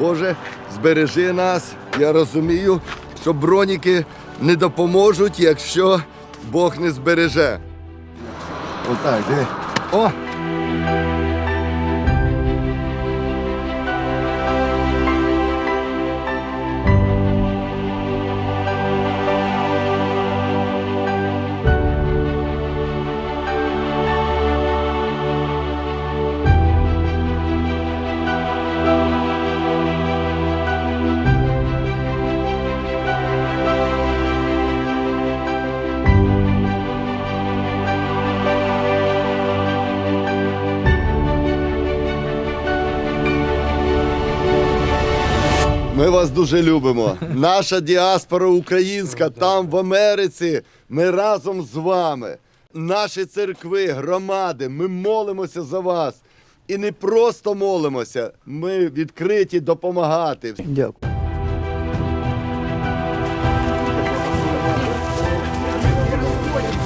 Боже, збережи нас. Я розумію, що броніки не допоможуть, якщо Бог не збереже. Отак, диви. О! Ми вас дуже любимо. Наша діаспора українська там в Америці. Ми разом з вами. Наші церкви, громади, ми молимося за вас. І не просто молимося, ми відкриті допомагати. Дякую.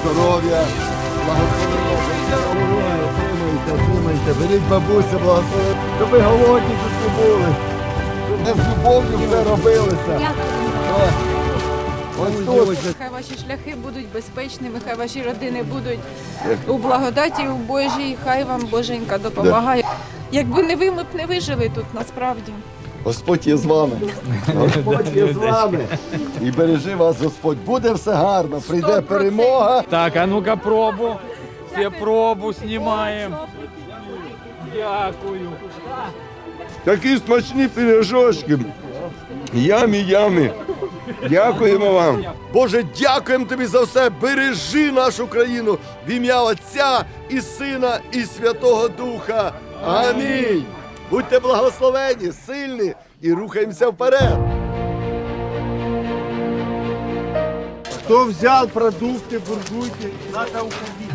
Здоров'я, благословення. Отримуйте, отримуйте. Беріть бабуся, благословення. Щоб ви голодні тут не були. Не з любов'ю все робилося. Ось тут. Хай ваші шляхи будуть безпечними, хай ваші родини будуть у благодаті у Божій, хай вам Боженька допомагає. Якби не ви, ми б не вижили тут насправді. Господь є з вами. Господь є з вами. І бережи вас, Господь. Буде все гарно. Прийде 100%. перемога. Так, а ну-ка пробу. Все пробу знімаємо. Дякую. Такі смачні пиріжочки. Ямі, ямі. Дякуємо вам. Боже, дякуємо тобі за все. Бережи нашу країну в ім'я Отця і Сина, і Святого Духа. Амінь. Будьте благословені, сильні і рухаємося вперед. Кто взял продукты, буржуйки, надо уходить.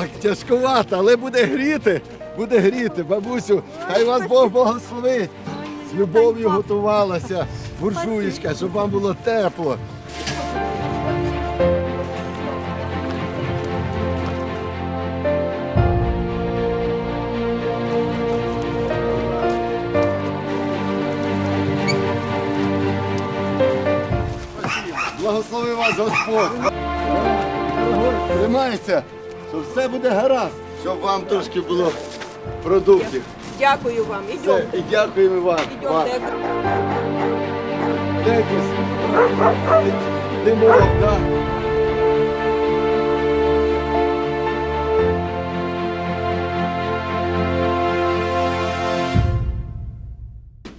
Так, тяжкувато, але буде гріти. Буде гріти, бабусю. Хай вас Бог благословить. З любов'ю готувалася буржуєчка, щоб вам було тепло. Благослови вас Господь. Тримайся, що все буде гаразд, щоб вам трошки було продуктів. Дякую вам. Все, Ідемте. і дякуємо вам. Вам. Ідемте. Димок, так.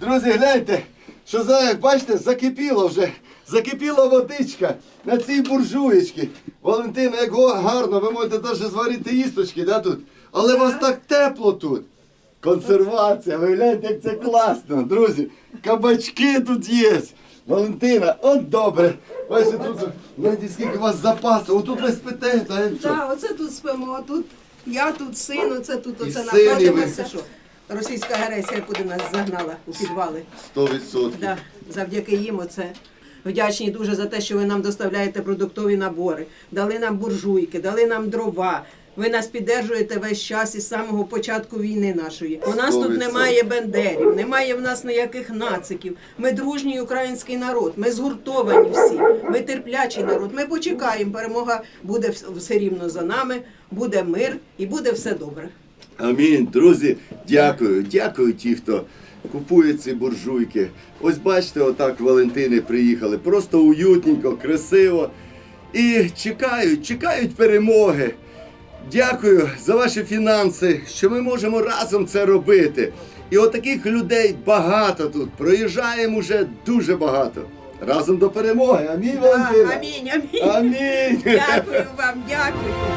Друзі, гляньте, що за, як бачите, закипіло вже. Закипіла водичка на цій буржуєчці. Валентина, як гарно, ви можете навіть зварити їсточки, да, тут. Але у вас так тепло тут. Консервація, ви гляньте, як це класно, друзі. Кабачки тут є. Валентина, от добре. Бачите, тут гляньте, скільки у вас запасу. Отут ви спите, та? Так, оце тут спимо, а тут я тут син, оце тут І оце і ви. знаходимося, що російська агресія куди нас загнала у підвали. Сто відсотків. Да, завдяки їм оце. Вдячні дуже за те, що ви нам доставляєте продуктові набори, дали нам буржуйки, дали нам дрова. Ви нас піддержуєте весь час із самого початку війни нашої. У нас тут немає бендерів, немає в нас ніяких нациків. Ми дружній український народ, ми згуртовані всі, ми терплячий народ. Ми почекаємо. Перемога буде все рівно за нами, буде мир і буде все добре. Амінь. Друзі, дякую. Дякую ті, хто купує ці буржуйки. Ось бачите, отак Валентини приїхали. Просто уютненько, красиво. І чекають, чекають перемоги. Дякую за ваші фінанси, що ми можемо разом це робити. І отаких людей багато тут. Проїжджаємо вже дуже багато. Разом до перемоги. Амінь, Валентина. Амінь, амінь. Амінь. Дякую вам, дякую.